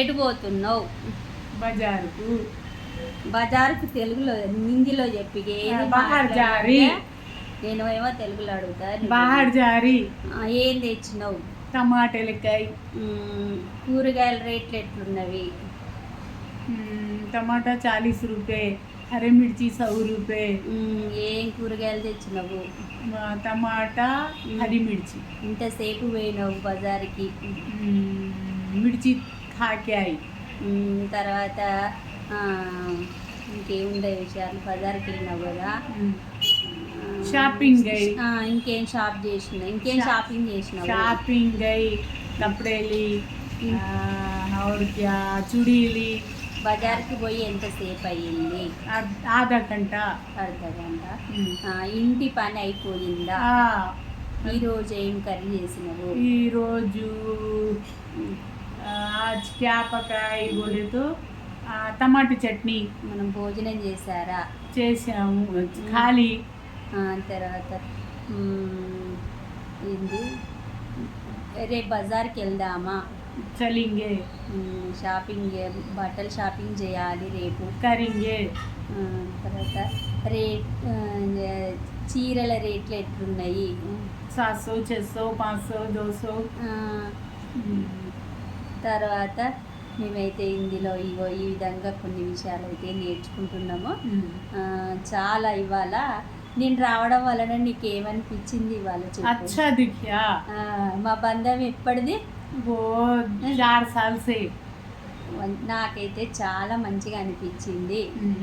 ఎటు పోతున్నావు బజారుకు. బజారుకు తెలుగులో హిందీలో చెప్పి నేను ఏమో తెలుగులో అడుగుతా ఏం తెచ్చినావు? టమాటాలకాయ. కూరగాయల రేట్లు ఎట్లున్నవి? టమాటా చాలీస్ రూపాయ అరే మిర్చి సౌ రూపే ఏం కూరగాయలు తెచ్చినావు? టమాటా హరి మిర్చి ఇంతసేపు పోయినావు బజార్కి? మిర్చి కాకాయి తర్వాత ఇంకేముండే విషయాలు? బజార్కి వెళ్ళినా కూడా షాపింగ్. ఇంకేం షాప్ చేసిన ఇంకేం షాపింగ్ చేసిన షాపింగ్ కప్పుడేలి చుడీలి. బజార్కి పోయి ఎంతసేపు అయ్యింది అర్ధ గంట అర్ధ గంట ఇంటి పని అయిపోయిందా? ఈరోజు ఏం కర్రీ చేసినావు ఈరోజు చేపకాయ గోలేదు టమాటా చట్నీ మనం భోజనం చేశారా? చేసాము ఖాళీ. తర్వాత ఏంది? రేపు బజార్కి వెళ్దామా? చలింగే. షాపింగ్ బట్టలు షాపింగ్ చేయాలి రేపు. కరింగే. తర్వాత రేట్ చీరల రేట్లు ఎట్లున్నాయి? సాట్ సో చెట్ సో పాంచ్ తర్వాత మేమైతే ఇందులో ఇవో ఈ విధంగా కొన్ని విషయాలు అయితే నేర్చుకుంటున్నాము. చాలా ఇవాళ నేను రావడం వలన నీకు ఏమనిపించింది ఇవాళ మా బంధం ఎప్పటిది? నాకైతే చాలా మంచిగా అనిపించింది.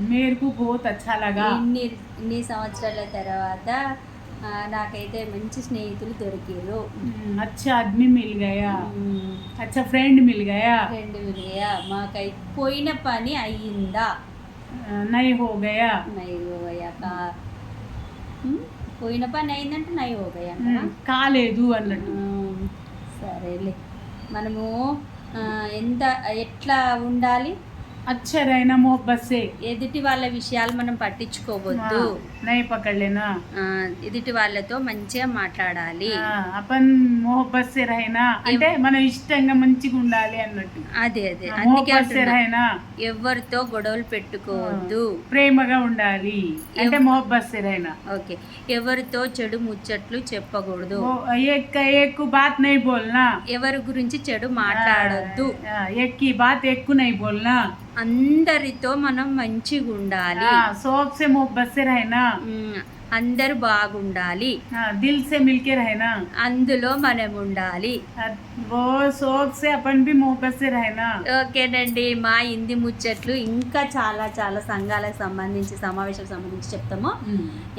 మేరకు చాలాగా ఇన్ని ఇన్ని సంవత్సరాల తర్వాత నాకైతే మంచి స్నేహితులు దొరికారు. అచ్చా అగ్ని మిలిగాయా? అచ్చా ఫ్రెండ్ మిలిగాయా? ఫ్రెండ్ మిలిగాయా? మాకై పోయిన పని అయ్యిందా? నై హోగయా? నై హోగయా కా? పోయిన పని అయిందంటే నై హోగయా కాలేదు అన్నట్టు. సరేలే. మనము ఎంత ఎట్లా ఉండాలి? అచ్చరైన బస్సే ఎదుటి వాళ్ళ విషయాలు మనం పట్టించుకోవద్దు. నయపకళ్ళేనా ఎదుటి వాళ్ళతో మంచిగా మాట్లాడాలి. అపన్ మోహబస్సేరైనా అంటే మనం ఇష్టంగా మంచిగా ఉండాలి అన్నట్టు. అదే అదే. మోహబస్సేరైనా ఎవరితో గొడవలు పెట్టుకోవద్దు. ప్రేమగా ఉండాలి. అంటే మోహబస్సేరైనా ఓకే. ఎవరితో చెడు ముచ్చట్లు చెప్పకూడదు. ఎక్క ఎక్కు బాత్ నై బోల్నా? ఎవరి గురించి చెడు మాట్లాడొద్దు. ఎక్కి బాత్ ఎక్కువ నై బోల్నా? అందరితో మనం మంచిగా ఉండాలి. సోప్సే సే బస్సే అందరు బాగుండాలి. దిల్ సే మిల్కే రైనా? అందులో మనం ఉండాలి. ఓ సోప్ అపన్ బి మోహబత్ రైనా? ఓకేనండి మా ఇంది ముచ్చట్లు ఇంకా చాలా చాలా సంఘాలకు సంబంధించి సమావేశాలకు సంబంధించి చెప్తాము.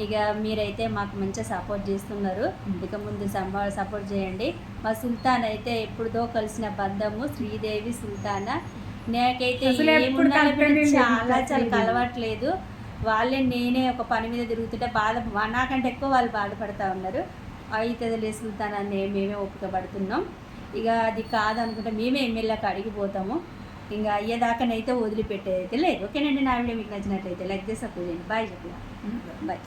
ఇక మీరైతే మాకు మంచిగా సపోర్ట్ చేస్తున్నారు. ఇక ముందు సపోర్ట్ చేయండి. మా సుల్తాన్ అయితే ఎప్పుడుదో కలిసిన బంధము శ్రీదేవి సుల్తానా. నాకైతే చాలా చాలా. కలవట్లేదు. వాళ్ళే నేనే ఒక పని మీద తిరుగుతుంటే బాధ నాకంటే ఎక్కువ వాళ్ళు బాధపడతా ఉన్నారు. అవుతుందిలే సుల్తాన్ అని మేమే ఓపిక పడుతున్నాం ఇక అది కాదనుకుంటే మేమే ఎమ్మెల్యేకి అడిగిపోతాము. ఇంకా అయ్యేదాకానైతే వదిలిపెట్టేదైతే లేదు. ఓకేనండి నా వీడియో మీకు నచ్చినట్లయితే లైక్ చేసి చేయండి. బాయ్ చెప్పిన. బాయ్.